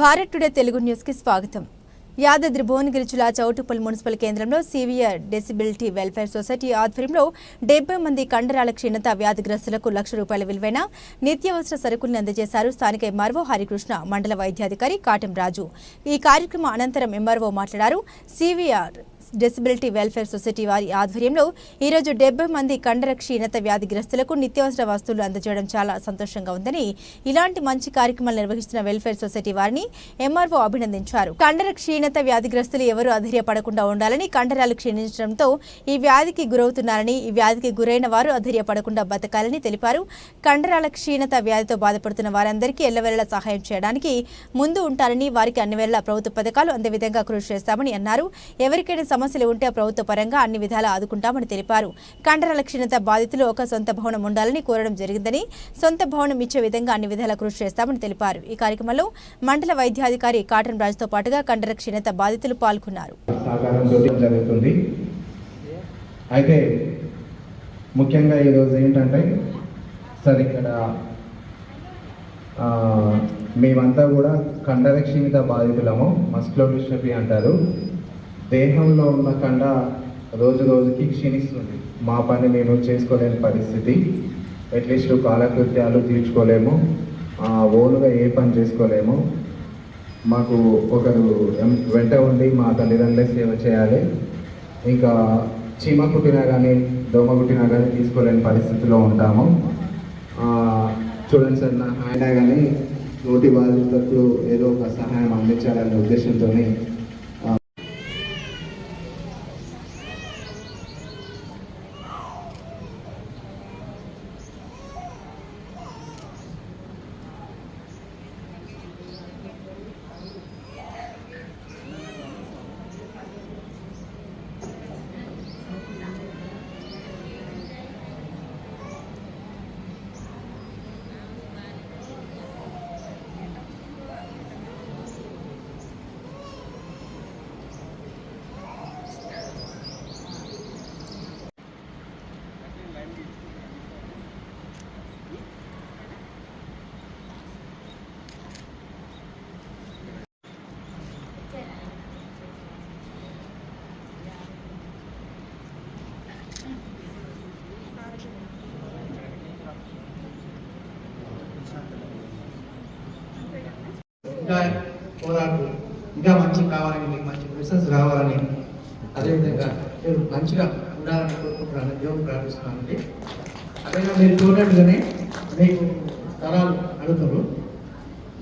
Bharat today Telugu న్యూస్కి స్వాగతం. యాదాద్రి భువనగిరి జిల్లా చౌటుపల్లి మున్సిపల్ కేంద్రంలో సీవియర్ డిసబిలిటీ వెల్ఫేర్ సొసైటీ ఆధ్వర్యంలో డెబ్బై మంది కండరాల క్షీణత వ్యాధిగ్రస్తులకు లక్ష రూపాయల విలువైన నిత్యావసర సరుకుల్ని అందజేశారు స్థానిక ఎంఆర్ఓ హరికృష్ణ మండల వైద్యాధికారి కాటం రాజు. ఈ కార్యక్రమం అనంతరం ఎంఆర్ఓ మాట్లాడారు. సీవీఆర్ డిసబిలిటీ వెల్ఫేర్ సొసైటీ వారి ఆధ్వర్యంలో ఈరోజు డెబ్బై మంది కండర క్షీణత వ్యాధిగ్రస్తులకు నిత్యావసర వస్తువులు అందజేయడం చాలా సంతోషంగా ఉందని ఇలాంటి మంచి కార్యక్రమాలు నిర్వహిస్తున్న వెల్ఫేర్ సొసైటీ వారిని ఎంఆర్ఓ అభినందించారు. కండర క్షీణత వ్యాధిగ్రస్తులు ఎవరు అధైర్యపడకుండా ఉండాలని కండరాలు క్షీణించడంతో ఈ వ్యాధికి గురవుతున్నారని ఈ వ్యాధికి గురైన వారు అధైర్యపడకుండా బతకాలని తెలిపారు. కండరాల క్షీణత వ్యాధితో బాధపడుతున్న వారందరికీ ఎల్లవేళలా సహాయం చేయడానికి ముందు ఉంటారని వారికి అన్ని వేళ ప్రభుత్వ పథకాలు అందే విధంగా కృషి చేస్తామని అన్నారు. ఎవరికైనా సమస్యలు ఉంటే ప్రభుత్వ పరంగా అన్ని విధాలా ఆదుకుంటామని తెలిపారు. కండరాల క్షీణత బాధితులు ఒక సొంత భవనం ఉండాలని కోరడం జరిగిందని సొంత భవనం ఇచ్చే విధంగా అన్ని విధాలా కృషి చేస్తామని తెలిపారు. ఈ కార్యక్రమంలో మండల వైద్యాధికారి కాటన్ రాజుతో పాటుగా కండర క్షీణత బాధితులు పాల్గొన్నారు. అయితే ముఖ్యంగా ఈరోజు ఏంటంటే సార్ ఇక్కడ మేమంతా కూడా కండర క్షీణత బాధితులము మస్క్లోడిస్టపీ అంటారు. దేహంలో ఉన్న కండ రోజు రోజుకి క్షీణిస్తుంది. మా పని మేము చేసుకోలేని పరిస్థితి. అట్లీస్ట్ కాలకృత్యాలు తీర్చుకోలేము. ఓన్గా ఏ పని చేసుకోలేము. మాకు ఒకరు వెంట ఉండి మా తల్లిదండ్రులే సేవ చేయాలి. ఇంకా చీమ కుట్టినా కానీ దోమ కుట్టినా కానీ తీసుకోలేని పరిస్థితిలో ఉంటాము. చూడండి సార్ నా ఆయన కానీ నోటి బాధితులకు ఏదో ఒక సహాయం అందించాలనే ఉద్దేశంతోనే ఇంకా పోరాడు ఇంకా మంచి కావాలని మీకు మంచి బిజినెస్ రావాలని అదేవిధంగా మీరు మంచిగా ఉండాలని కోరుకుంటున్నాను దేవుడు ప్రార్థిస్తున్నానండి అదేవిధంగా మీరు చూడట్టుగానే మీకు స్థలాలు అడుగుతారు.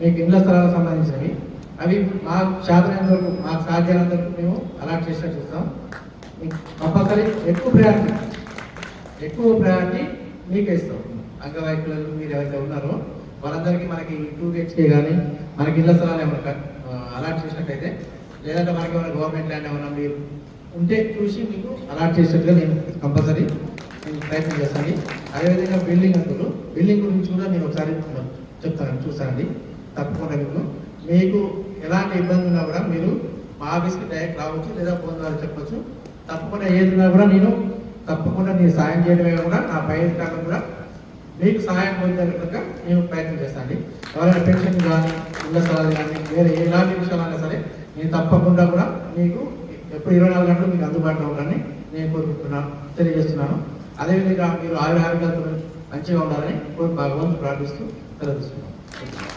మీకు ఇండ్ల స్థలాలకు సంబంధించినవి. అవి మా శాతమైనంత వరకు మాకు సాధ్యమైనంత వరకు మేము అలాట్ చేసినా చూస్తాం. మీకు కంపల్సరీ ఎక్కువ ప్రయారిటీ ఎక్కువ ప్రయారిటీ మీకే ఇస్తాం. అంగవైకులు మీరు ఎవరైతే ఉన్నారో వాళ్ళందరికీ మనకి టూ హెచ్కే కానీ మనకి ఇళ్ళ స్థలాలు ఏమైనా అలాట్ చేసినట్టయితే లేదంటే మనకి ఏమైనా గవర్నమెంట్ ల్యాండ్ ఏమైనా మీరు ఉంటే చూసి మీకు అలాట్ చేసేట్టుగా నేను కంపల్సరీ నేను ప్రయత్నం చేస్తాను. అదేవిధంగా బిల్డింగ్ అందులో బిల్డింగ్ గురించి కూడా నేను ఒకసారి చెప్తాను. చూస్తానండి. తప్పకుండా మీకు. మీకు ఎలాంటి ఇబ్బంది ఉన్నా కూడా మీరు మా ఆఫీస్కి డైరెక్ట్ రావచ్చు లేదా ఫోన్ ద్వారా చెప్పచ్చు. తప్పకుండా ఏది ఉన్నా కూడా నేను తప్పకుండా నేను సాయం చేయడమే కూడా నా పై కూడా మీకు సహాయం పొందేటట్టుగా మేము ప్రయత్నం చేస్తాను ఎవరైనా పెన్షన్ కానీ ఇళ్ళ స్థలాలు కానీ వేరే ఎలాంటి విషయాలైనా సరే నేను తప్పకుండా కూడా మీకు ఎప్పుడు ఇరవై నాలుగు గంటలు మీకు అందుబాటులో ఉండాలని నేను కోరుకుంటున్నాను తెలియజేస్తున్నాను. అదేవిధంగా మీరు ఆయుర ఆరోగ్యాలతో మంచిగా ఉండాలని కోరి భగవంతు ప్రార్థిస్తూ సెలవు